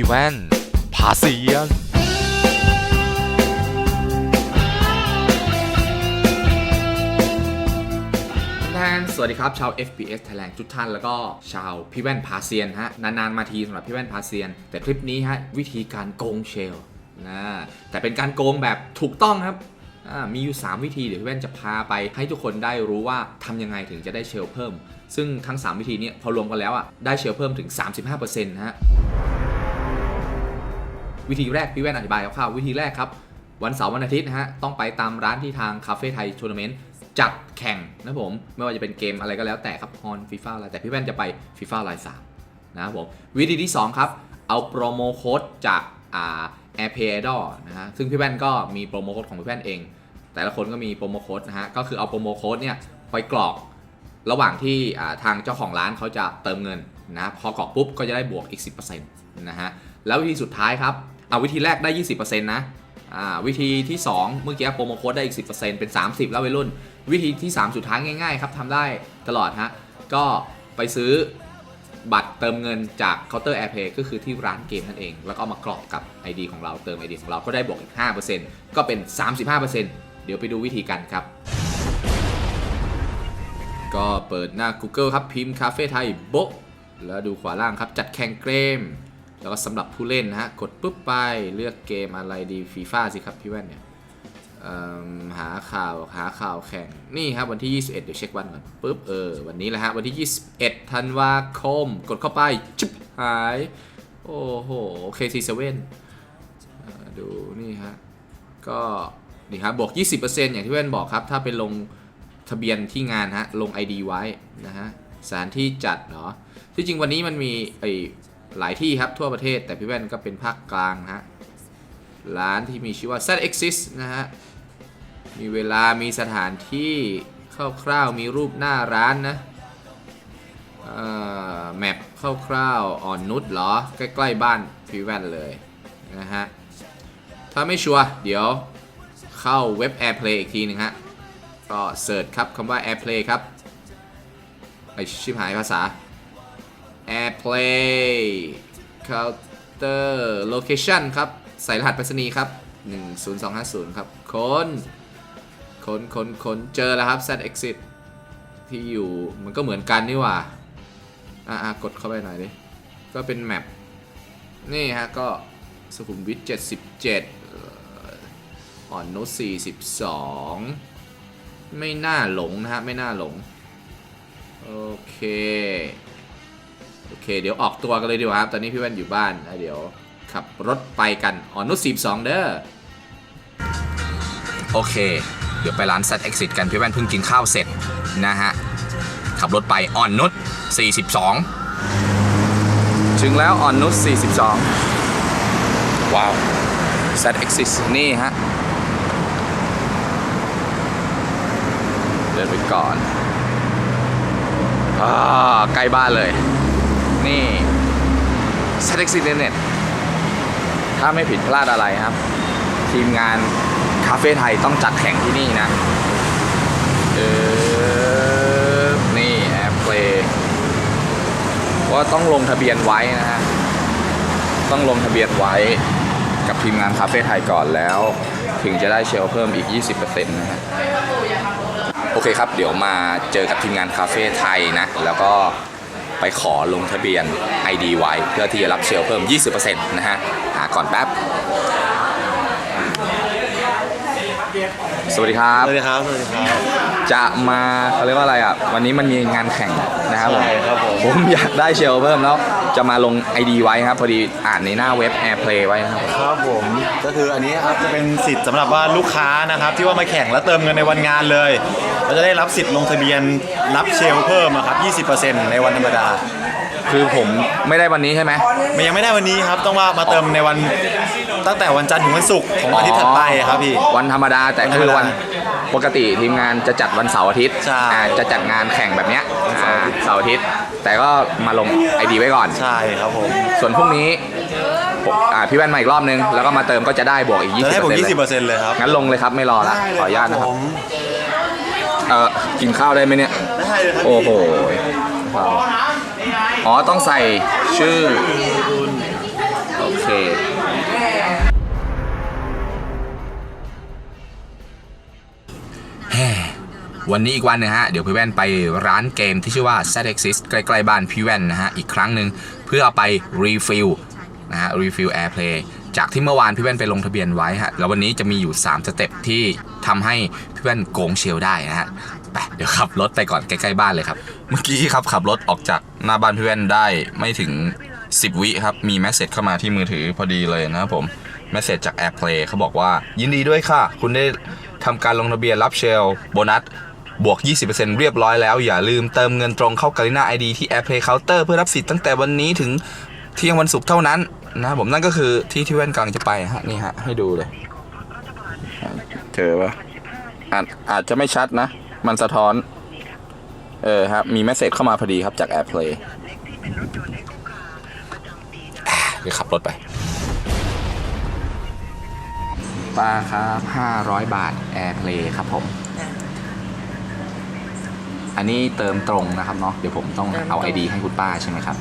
พี่แว่นพาเซียนท่านสวัสดีครับ ชาว FPS Thailand ทุกท่าน แล้วก็ชาวพี่แว่นพาเซียนฮะ นาน ๆ มาทีสำหรับพี่แว่นพาเซียน แต่คลิปนี้ฮะ วิธีการโกงเชลนะแต่เป็นการโกงแบบถูกต้องครับมีอยู่ 3 วิธีเดี๋ยวพี่แว่นจะพาไปให้ทุกคนได้รู้ว่าทำยังไงถึงจะได้เชลเพิ่ม ซึ่งทั้ง 3 วิธีเนี้พอรวมกันแล้วอะได้เชลเพิ่มถึง 35%นะฮะ วิธีแรกพี่แว่นอธิบายคร่าวๆวิธีแรกครับ วันเสาร์วันอาทิตย์นะฮะต้องไปตามร้านที่ทางคาเฟ่ไทยทัวร์นาเมนต์จัดแข่งนะผมไม่ว่าจะเป็นเกมอะไรก็แล้วแต่ครับฮอนฟีฟ่าอะไรแต่พี่แว่นจะไปฟีฟ่าลน์สามนะครับผมวิธีที่ 2 ครับ เอาโปรโมโค้ดจากอ่า AirPay Idol นะฮะซึ่งพี่แว่นก็มีโปรโมโค้ดของพี่แว่นเอง แต่ละคนก็มีโปรโมโค้ดนะฮะก็คือเอาโปรโมโค้ดเนี่ยไปกรอกระหว่างที่ทางเจ้าของร้านเขาจะเติมเงินนะพอกรอกปุ๊บก็จะได้บวกอีก 10%นะฮะแล้ววิธีสุดท้ายครับ เอาวิธีแรกได้ 20%นะอ่าวิธีที่ 2 เมื่อกี้โปรโมโค้ดได้อีก 10%เป็น 30 แล้ววัยรุ่น วิธีที่ 3 สุดท้ายง่ายๆครับทำได้ตลอดฮะ ก็ไปซื้อบัตรเติมเงินจากเคาน์เตอร์ AirPay ก็คือที่ร้านเกมนั่นเอง แล้วก็มากรอกกับ ID ของเราเติม ID ของเราก็ได้บวกอีก 5%ก็เป็น 35%เดี๋ยวไปดูวิธีกันครับ ก็เปิดหน้า Google ครับพิมพ์คาเฟ่ไทยโบะแล้วดูขวาล่างครับจัดแข่งเกม แล้วก็สำหรับผู้เล่นนะฮะ กดปุ๊บไปเลือกเกมอะไรดีฟีฟ่าสิครับพี่แว่นเนี่ยหาข่าวหาข่าวแข่ง นี่ครับวันที่ 21 เดี๋ยวเช็ควันก่อนปุ๊บเออวันนี้แหละฮะ วันที่ 21ธันวาคม กดเข้าไปจุ๊บหาย โอ้โห KC7 เอ่อดูนี่ฮะ ก็นี่ครับบวก 20%อย่างที่เว้นบอกครับ ถ้าไปลงทะเบียนที่งานฮะ ลง ID ไว้นะฮะสถานที่จัดเนาะที่จริงวันนี้มันมีไอ หลายที่ครับทั่วประเทศ แต่พี่แว่นก็เป็นภาคกลางฮะร้านที่มีชื่อว่า ZXis นะฮะ มีเวลามีสถานที่คร่าวๆ มีรูปหน้าร้านนะเอ่อแมปคร่าวๆ อ่อนนุชเหรอ ใกล้ๆบ้านพี่แว่นเลยนะฮะ ถ้าไม่ชัวร์เดี๋ยวเข้าเว็บ AirPlay อีกทีหนึงฮะ ก็เสิร์ชครับคำว่า AirPlay ครับ ไอชิบหายภาษา AirPlay Counter Location ครับ ใส่รหัสไปรษณีย์ครับ 10250 ครับคนคนคนคนเจอแล้วครับ Z Exit ที่อยู่มันก็เหมือนกันนี่หว่า อะกดเข้าไปหน่อยดิ ก็เป็นแมปนี่ฮะ ก็สุขุมวิท77เอ่ออ่อนนุช42 ไม่น่าหลงนะฮะ ไม่น่าหลง โอเค โอเค เดี๋ยวออกตัวกันเลยดีกว่าครับ ตอนนี้พี่แว่นอยู่บ้านแล้วเดี๋ยวขับรถไปกันออนนุช42เด้อโอเค เดี๋ยวไปร้าน Z Exit กันพี่แว่นเพิ่งกินข้าวเสร็จนะฮะ ขับรถไปอ่อนนุช42 ถึงแล้วอ่อนนุช42 ว้าว Z Exit นี่ฮะ เดินไปก่อนอ่าใกล้บ้านเลย นี่ z e x i t Net ถ้าไม่ผิดพลาดอะไรครับ ทีมงานคาเฟ่ไทยต้องจัดแข่งที่นี่นะ เออ นี่แอร์เพลยว่าต้องลงทะเบียนไว้นะฮะ ต้องลงทะเบียนไว้กับทีมงานคาเฟ่ไทยก่อนแล้ว ถึงจะได้เชลเพิ่มอีก 20%นะฮะ โอเคครับ เดี๋ยวมาเจอกับทีมงานคาเฟ่ไทยนะ แล้วก็ ไปขอลงทะเบียน ID ไว้เพื่อที่จะรับเชลเพิ่ม 20%นะฮะ หาก่อนแป๊บ สวัสดีครับ สวัสดีครับ สวัสดีครับ จะมาเขาเรียกว่าอะไรอะ วันนี้มันมีงานแข่งนะครับผม ใช่ครับผม ผมอยากได้เชลเพิ่มแล้ว จะมาลง ID ไว้ครับพอดีอ่านในหน้าเว็บ AirPlay ไว้นะครับผมครับผมก็คืออันนี้ครับจะเป็นสิทธิ์สำหรับว่าลูกค้านะครับ ที่ว่ามาแข่งแล้วเติมเงินในวันงานเลยเราจะได้รับสิทธิ์ลงทะเบียนรับเชลเพิ่มอะครับ 20%ในวันธรรมดาคือผมไม่ได้วันนี้ใช่ไหม มันยังไม่ได้วันนี้ครับ ต้องว่ามาเติมในวันตั้งแต่วันจันทร์ถึงวันศุกร์ของอาทิตย์ถัดไปครับพี่ วันธรรมดาแต่คือวันปกติทีมงานจะจัดวันเสาร์อาทิตย์ใช่ อ่าจะจัดงานแข่งแบบเนี้ยวันเสาร์อาทิตย์อ่าเสาร์อาทิตย์ แต่ก็มาลงไอดีไว้ก่อน ใช่ครับผมส่วนพรุ่งนี้ผมอ่าพี่แว่นมาอีกรอบนึง แล้วก็มาเติมก็จะได้บวกอีก 20%จะให้ผมเลย20%เลยครับงั้นลงเลยครับไม่รอละขออนุญาตนะครับผมเออกินข้าวได้ไหมเนี่ย ได้เลยครับโอ้โหอ๋อ ต้องใส่ชื่อ โอเคเค วันนี้อีกวันหนึงฮะ เดี๋ยวพี่แว่นไปร้านเกมที่ชื่อว่า z e x i s ใกล้ๆบ้านพี่แว่นนะฮะ อีกครั้งหนึ่งเพื่อไปรีฟิลนะฮะรีฟิล AirPlay จากที่เมื่อวานพี่แว่นไปลงทะเบียนไว้ฮะ แล้ววันนี้จะมีอยู่ 3 สเต็ปที่ทำให้พี่แว่นโกงเชลได้นะฮะไปเดี๋ยวขับรถไปก่อนใกล้ๆบ้านเลยครับ เมื่อกี้ครับขับรถออกจากหน้าบ้านพี่แว่นได้ไม่ถึง 10 วิครับ มีแมสเซจเข้ามาที่มือถือพอดีเลยนะครับผมแมสเซจจาก AirPlay เขาบอกว่า ยินดีด้วยค่ะ คุณได้ทำการลงทะเบียนรับเชลโบนัส บวก 20%เรียบร้อยแล้ว อย่าลืมเติมเงินตรงเข้า Garena ID ที่ AirPlay Counter เพื่อรับสิทธิ์ตั้งแต่วันนี้ถึงเที่ยงวันศุกร์เท่านั้นนะครับผมนั่นก็คือที่ที่แว่นกำลังจะไปฮะนี่ฮะให้ดูเลยเจอปะอาจอาจจะไม่ชัดนะ มันสะท้อน เออครับ มีแมสเซจเข้ามาพอดีครับจาก AirPlay อะเดี๋ยวขับรถไปป้าครับ500 บาท AirPlay ครับผม อันนี้เติมตรงนะครับเนาะเดี๋ยวผมต้องเติมตรงเอา ID ให้คุณป้าใช่ไหมครับ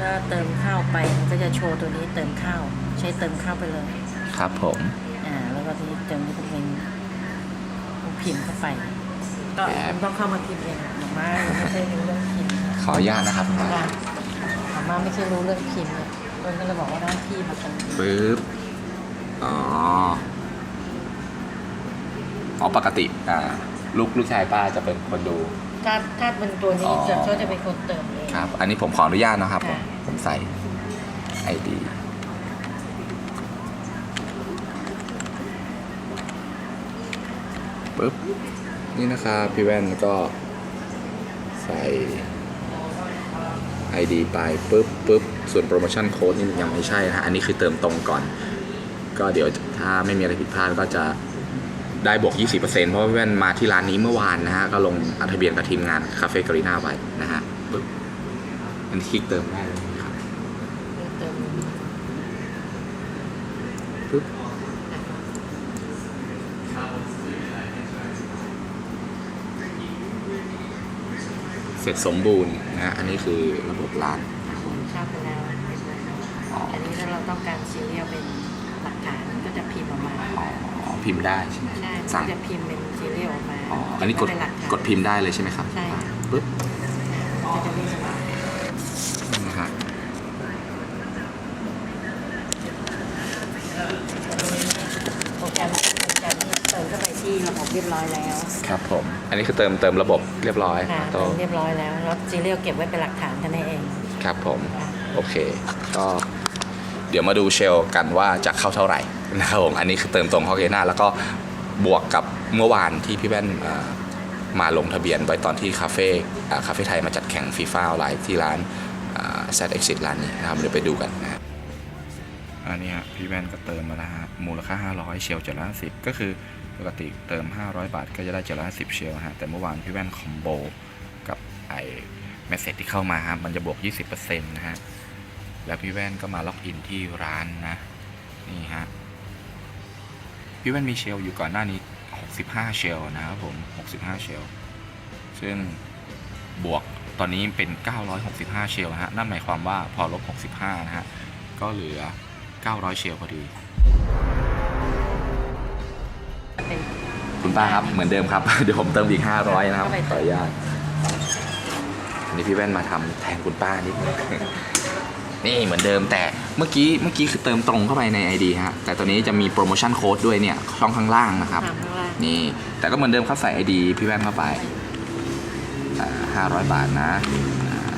ก็เติมข้าวไปมันก็จะโชว์ตัวนี้เติมข้าวใช้เติมข้าวไปเลยครับผมอ่าแล้วก็ทีนี้เติมนี้ก็เป็นพิมพ์เข้าไปก็แอบต้องเข้ามาพิมพ์เองหมอมาไม่ใช่รู้เรื่องพิมพ์ขออนุญาตนะครับคุณป้าหมอมาไม่ใช่รู้เรื่องพิมพ์เนี่ยต้นก็เลยบอกว่าหน้าที่มาตรงนี้ปึ๊บอ๋ออ๋อปกติอ่า ลูกลูกชายป้าจะเป็นคนดู ถ้าถ้าเป็นตัวอ๋นี้อจะเขาจะเป็นคนเติมเอง ครับ อันนี้ผมขออนุญาตนะครับผม ค่ะ ผมใส่ ID ปึ๊บ นี่นะครับพี่แว่นก็ใส่ ID ไปปึ๊บปึ๊บส่วนโปรโมชั่นโค้ดนี่ยังไม่ใช่นะฮะ อันนี้คือเติมตรงก่อน ก็เดี๋ยวถ้าไม่มีอะไรผิดพลาดก็จะ ได้บวก 20%เพราะว่าพี่แว่นมาที่ร้านนี้เมื่อวานนะฮะ ก็ลงทะเบียนกับทีมงานคาเฟ่กรีนาไว้นะฮะปึ๊บอันนี้คลิกเติมได้เลยครับเติมปึ๊บเสร็จสมบูรณ์นะฮะ อันนี้คือระบบร้านนะครับผมข้าวไปแล้ว อันนี้ถ้าเราต้องการซีเรียลเป็นหลักฐานก็จะพิมพ์ออกมาอ๋อ พิมพ์ได้ใช่ไหมใช่สั่งก็จะพิมพ์เป็นซีเรียลออกมาอ๋ออันนี้กดเป็นหลัฐานกดพิมพ์ได้เลยใช่ไหมครับใช่ค่ะปึ๊บก็จะมีสมานะฮะโปรแกรมโปรแกรมที่เติมเข้าไปที่ระบบเรียบร้อยแล้วครับผม อันนี้คือเติมเติมระบบเรียบร้อยค่ะโตเติมเรียบร้อยแล้วแล้วซีเรียลเก็บไว้เป็นหลักฐานเท่านั้นเองครับผมค่ะโอเค ก็เดี๋ยวมาดูเชลกันว่าจะเข้าเท่าไหร่ นะครับผมอันนี้คือเติมตรงเข้าเกน่าแล้วก็บวกกับเมื่อวานที่พี่แว่นมาลงทะเบียนไว้ตอนที่คาเฟ่คาเฟ่ไทยมาจัดแข่งฟีฟ่าออนไลน์ที่ร้านแซดเอ็กซิร้านนี้นะครับเดี๋ยวไปดูกันนะครับอันนี้ฮะพี่แว่นก็เติมมาแล้วฮะมูลค่า 500 เชล750ก็คือปกติเติม 500 บาท ก็จะได้750เชลฮะแต่เมื่อวานพี่แว่นคอมโบกับไอเมสเซจที่เข้ามาฮะมันจะบวก 20%นะฮะแล้วพี่แว่นก็มาล็อกอินที่ร้านนะนี่ฮะ พี่แว่นมีเชลอยู่ก่อนหน้านี้ 65 เชลนะครับผม 65 เชล ซึ่งบวกตอนนี้เป็น 965 เชลฮะ นั่นหมายความว่าพอลบ 65 นะฮะ ก็เหลือ 900 เชลพอดี คุณป้าครับ เหมือนเดิมครับ เดี๋ยวผมเติมอีก 500 นะครับเข้าไปขออนุญาตอันนี้พี่แว่นมาทำแทนคุณป้านิดนึง นี่เหมือนเดิมแต่เมื่อกี้เมื่อกี้คือเติมตรงเข้าไปใน ID ฮะแต่ตัวนี้จะมีโปรโมชั่นโค้ดด้วยเนี่ยช่องข้างล่างนะครับทำข้างล่างนี่แต่ก็เหมือนเดิมครับใส่ ID พี่แว่นเข้าไปห้าร้อยบาทนะอ่า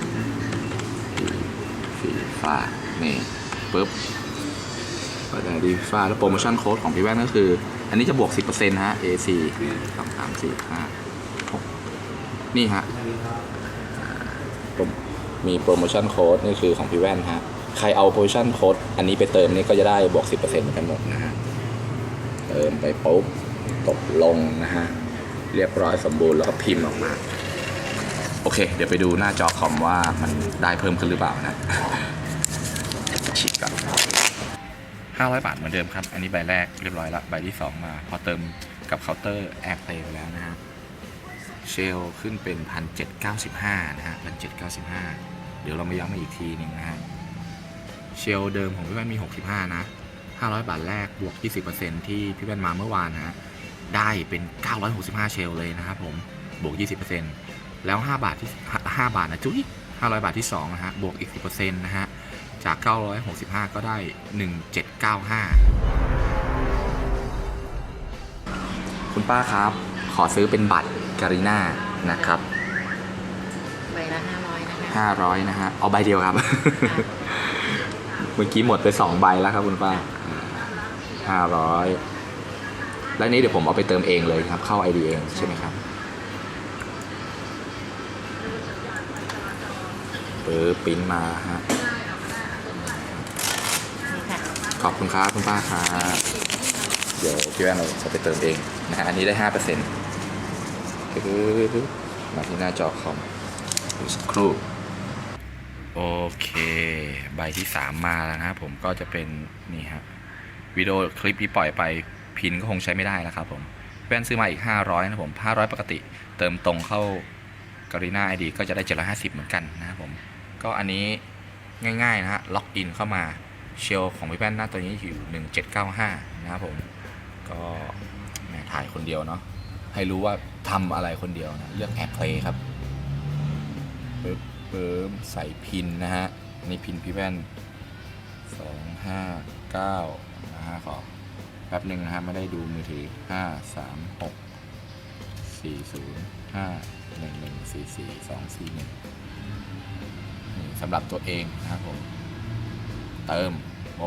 ฟีฟ่านี่ปุ๊บเปิด ID ฟีฟ่าแล้วโปรโมชั่นโค้ดของพี่แว่นก็คือ อันนี้จะบวก 10%ฮะ AC สองสามสี่ห้าหกนี่ฮะอ่าผม มีโปรโมชั่นโค้ดนี่คือของพี่แว่นฮะ ใครเอาโปรโมชั่นโค้ดอันนี้ไปเติมนี่ก็จะได้บวก 10%กันหมดนะฮะ เติมไปปุ๊บตกลงนะฮะ เรียบร้อยสมบูรณ์แล้วก็พิมพ์ออกมา โอเค เดี๋ยวไปดูหน้าจอคอมว่ามันได้เพิ่มขึ้นหรือเปล่านะฉีกก่อน500 บาทเหมือนเดิมครับ อันนี้ใบแรกเรียบร้อยละใบที่ 2 มา พอเติมกับเคาน์เตอร์แอร์เพลแล้วนะฮะเชลขึ้นเป็น 1,795 นะฮะ 1,795 เดี๋ยวเรามาย้ำมาอีกทีหนึ่งนะฮะ เชลเดิมของพี่แว่นมี 65 นะ 500 บาทแรกบวก 20%ที่พี่แว่นมาเมื่อวานนะฮะ ได้เป็น 965 เชลเลยนะครับผม บวก 20%แล้ว 5 บาทที่ 5 บาทนะจุ๊ย500 บาทที่ 2 นะฮะ บวกอีก 10%นะฮะ จาก 965 ก็ได้ 1795 คุณป้าครับ ขอซื้อเป็นบัตรการีน่านะครับ ใบละห้าร้อย 500 นะฮะ เอาใบเดียวครับ เมื่อกี้หมดไป 2 ใบแล้วครับคุณป้า 500 แล้วนี้เดี๋ยวผมเอาไปเติมเองเลยครับ เข้า ID เองใช่ไหมครับเปิดปริ้นมาฮะนี่ค่ะขอบคุณครับคุณป้าครับเดี๋ยวพี่แว่นเราจะไปเติมเองนะฮะ อันนี้ได้ห้าเปอร์เซ็นต์มาที่หน้าจอคอมดูสักครู่ โอเค ใบที่3มาแล้วนะครับผมก็จะเป็นนี่ฮะวิดีโอคลิปที่ปล่อยไปพินก็คงใช้ไม่ได้นะครับผมแว่นซื้อมาอีก 500 นะผม500 ปกติ เติมตรงเข้าการีนาไอดีก็จะได้ 750 เหมือนกันนะครับผม ก็อันนี้ง่ายๆนะฮะล็อกอินเข้ามาเชลของพี่แป้นหน้าตัวนี้อยู่ 1795 นะครับผม ก็แหมถ่ายคนเดียวเนาะให้รู้ว่าทำอะไรคนเดียวนะ เลือกแอปเพลย์ครับปึ๊บ ปึ๊บใส่พินนะฮะอันนี่พินพี่แว่น259นะฮะขอแป๊บหนึ่งนะฮะไม่ได้ดูมือถือ 5 3 6 4 0 5 1 1 4 4 2 4 1นี่สำหรับตัวเองนะครับผม เติมโบ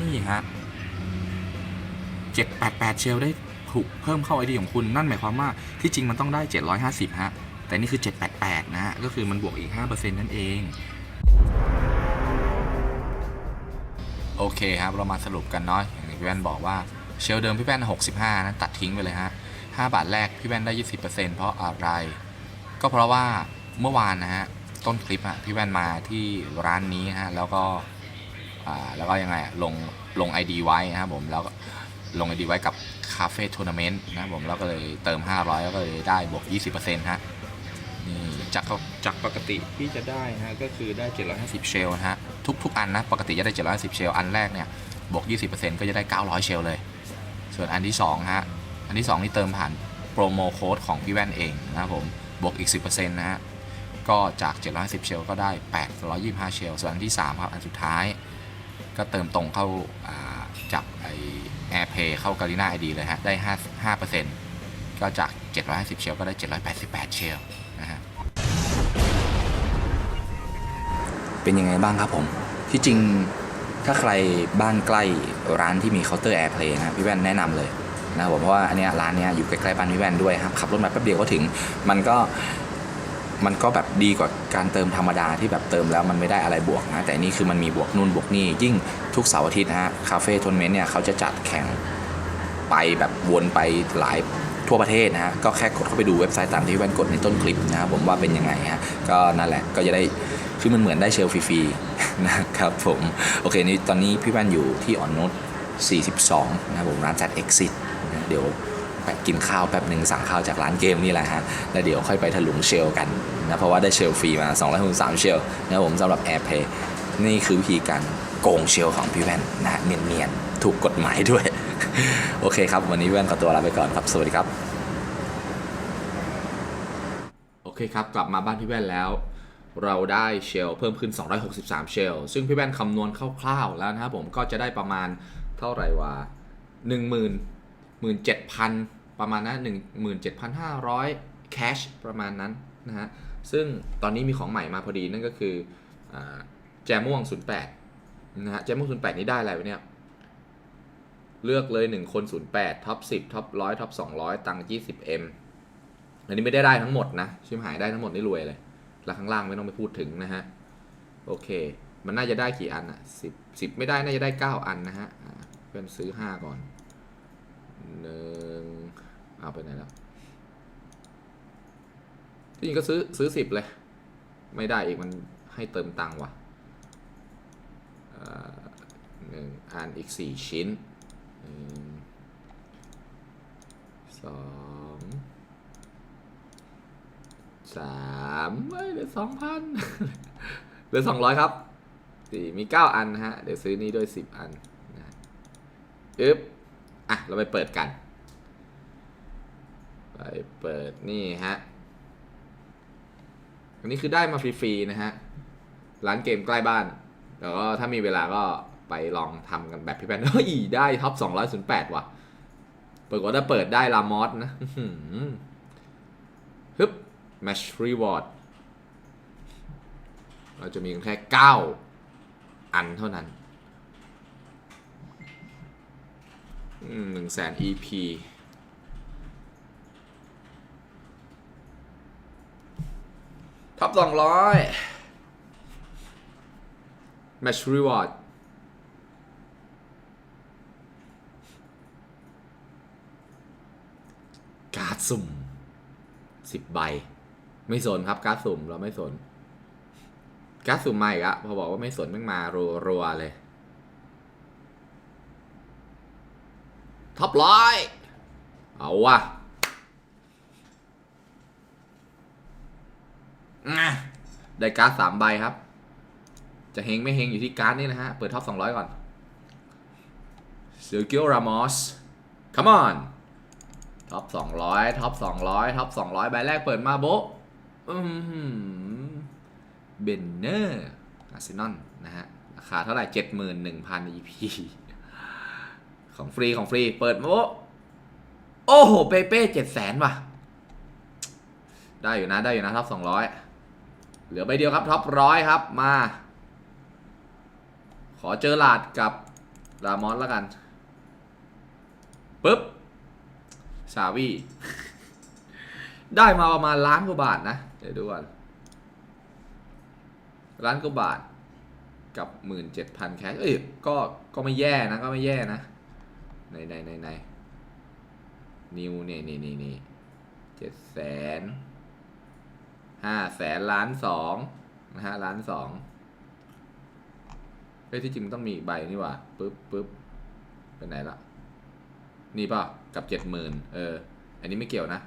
นี่ฮะ788 เชลได้ถูกเพิ่มเข้าไอดีของคุณนั่นหมายความว่าที่จริงมันต้องได้ 750 ฮะ แต่นี่คือ 788นะฮะก็คือมันบวกอีก 5%นั่นเอง โอเคครับ เรามาสรุปกันเนาะอย่างที่พี่แว่นบอกว่าเชลเดิมพี่แว่น 65 นะ ตัดทิ้งไปเลยฮะ 5 บาทแรกพี่แว่นได้ 20%เพราะอะไร ก็เพราะว่าเมื่อวานนะฮะ ต้นคลิปอะพี่แว่นมาที่ร้านนี้ฮะ แล้วก็อ่าแล้วก็ยังไงลงลง ID ไว้นะครับผมแล้วก็ลง ID ไว้กับคาเฟ่ทัวร์นาเมนต์นะครับผมแล้วก็เลยเติม 500 แล้วก็เลยได้บวก 20%ฮะ จากจากปกติที่จะได้นะก็คือได้ 750 เชลนะฮะทุกทุกอันนะปกติจะได้ 750 เชลอันแรกเนี่ยบวก 20%ก็จะได้ 900 เชลเลย ส่วนอันที่2ฮะอันที่ 2 นี่เติมผ่านโปรโมโค้ดของพี่แว่นเองนะครับผมบวกอีก 10%นะฮะก็จาก 750 เชลก็ได้ 825 เชลส่วนอันที่ 3 ครับ อันสุดท้าย ก็เติมตรงเข้าาจากไอ AirPay เข้า g a r i n a ID เลยฮะได้ 5 5%ก็จาก 750 เชลก็ได้ 788 เชล เป็นยังไงบ้างครับผม ที่จริงถ้าใครบ้านใกล้ร้านที่มีเคาน์เตอร์แอร์เพลย์นะพี่แว่นแนะนำเลยนะครับผมเพราะว่าอันนี้ร้านนี้อยู่ใกล้ๆบ้านพี่แว่นด้วยครับขับรถมาแป๊บเดียวก็ถึง มันก็มันก็แบบดีกว่าการเติมธรรมดาที่แบบเติมแล้วมันไม่ได้อะไรบวกนะแต่นี่คือมันมีบวกนู่นบวกนี่ยิ่งทุกเสาร์อาทิตย์นะฮะคาเฟ่ทนเมนต์เนี่ยเขาจะจัดแข่งไปแบบวนไปหลาย ทั่วประเทศนะฮะก็แค่กดเข้าไปดูเว็บไซต์ตามที่พี่แว่นกดในต้นคลิปนะครับผมว่าเป็นยังไงฮะก็นั่นแหละก็จะได้คือมันเหมือนได้เชลฟรีๆนะครับผมโอเคนี่ตอนนี้พี่แว่นอยู่ที่อ่อนนุช42นะครับผมร้านจัด Exit นะเดี๋ยวไปกินข้าวแป๊บหนึ่งสั่งข้าวจากร้านเกมนี่แหละฮะแล้วเดี๋ยวค่อยไปถลุงเชลกันนะเพราะว่าได้เชลฟรีมา263เชลนะครับผมสำหรับ AirPay นี่คือวิธีการโกงเชลของพี่แว่นนะฮะเนียนๆถูกกฎหมายด้วย โอเคครับ วันนี้พี่แว่นขอตัวลาไปก่อนครับ สวัสดีครับ โอเคครับ กลับมาบ้านพี่แว่นแล้ว เราได้เชลเพิ่มขึ้น 263 เชลซึ่งพี่แว่นคำนวณคร่าวๆแล้วนะครับผมก็จะได้ประมาณเท่าไหร่วะ10,000 17,000 ประมาณนั้น17,500 แคชประมาณนั้นนะฮะซึ่งตอนนี้มีของใหม่มาพอดีนั่นก็คืออแจม่วง 08นะฮะแจม่วง 08 นี้ได้อะไรวะเนี่ย เลือกเลย 1 คน 08ท็อป10ท็อป100ท็อป200 ตังค์ 20M อันนี้ไม่ได้ได้ทั้งหมดนะ ชิมหายได้ทั้งหมดนี่รวยเลย แล้วข้างล่างไม่ต้องไปพูดถึงนะฮะ โอเค มันน่าจะได้กี่อันอะสิบสิบไม่ได้ น่าจะได้เก้าอันนะฮะเพื่อนซื้อห้าก่อนหนึ่งเอาไปไหนแล้วที่จริงก็ซื้อซื้อสิบเลย ไม่ได้อีกมันให้เติมตังค์ว่ะหนึ่งอันอีกสี่ชิ้น งสองสามเอ้ยเหลือสองพันเหลือ200ครับสี่มี9อันนะฮะ เดี๋ยวซื้อนี่ด้วย10อันนะฮะอึ๊บ อะ เราไปเปิดกัน ไปเปิดนี่ฮะ อันนี้คือได้มาฟรีๆนะฮะ ร้านเกมใกล้บ้าน แล้วก็ถ้ามีเวลาก็ ไปลองทำกันแบบพี่แพนเฮ้ยได้ท็อป208 ว่ะ เปิดก็ถ้าเปิดได้ลามอสนะฮึบ match reward เราจะมีแค่ 9 อันเท่านั้นหนึ่งแสน EP ท็อปสองร้อย match reward การ์ด สุ่มสิบใบ ไม่สนครับการ์ดสุ่มเราไม่สนการ์ดสุ่มมาอีกอะพอบอกว่าไม่สนม่งมารัวๆเลยท็อปร้อยเอาวะอะได้การ์ดสามใบครับ จะเฮงไม่เฮงอยู่ที่การ์ดนี่นะฮะ เปิดท็อปสองร้อยก่อนเซอร์กิโอรามอส come on ท็อป200ท็อป200ท็อป200ใบแรกเปิดมาโบอืมเบนเนอร์อาร์เซนอลนะฮะ ราคาเท่าไหร่71,000 EP ของฟรีของฟรี เปิดมาโบโอ้โห เปเป้700,000ว่ะ ได้อยู่นะ ได้อยู่นะท็อป200เหลือใบเดียวครับท็อปร้อยครับมา ขอเจอหลาดกับรามอสแล้วกันปึ๊บ ชาวี ได้มาประมาณล้านกว่าบาทนะ เดี๋ยวดูก่อนล้านกว่าบาทกับหมื่นเจ็ดพันแคชเอ้ยก็ก็ไม่แย่นะก็ไม่แย่นะในในในในนิวเนี่ยนี่นี่นี่เจ็ดแสนห้าแสนล้านสองนะฮะล้านสองเฮ้ยที่จริงมันต้องมีอีกใบนี่ว่าปึ๊บปึ๊บไปไหนละนี่ป่ะ กับเจ็ดหมื่นเออ อันนี้ไม่เกี่ยวนะ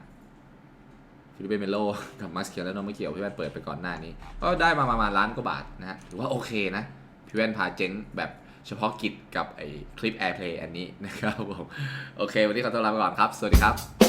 ฟิลิปเปนเมโลกับมาสเคียแล้วน้องไม่เกี่ยวพี่แว่นเปิดไปก่อนหน้านี้ ก็ได้มาประมาณล้านกว่าบาทนะฮะถือว่าโอเคนะ พี่แว่นพาเจ๊งแบบเฉพาะกิจกับไอ้คลิป Airplay อันนี้นะครับผม โอเค วันนี้ขอตัวลาไปก่อนครับ สวัสดีครับ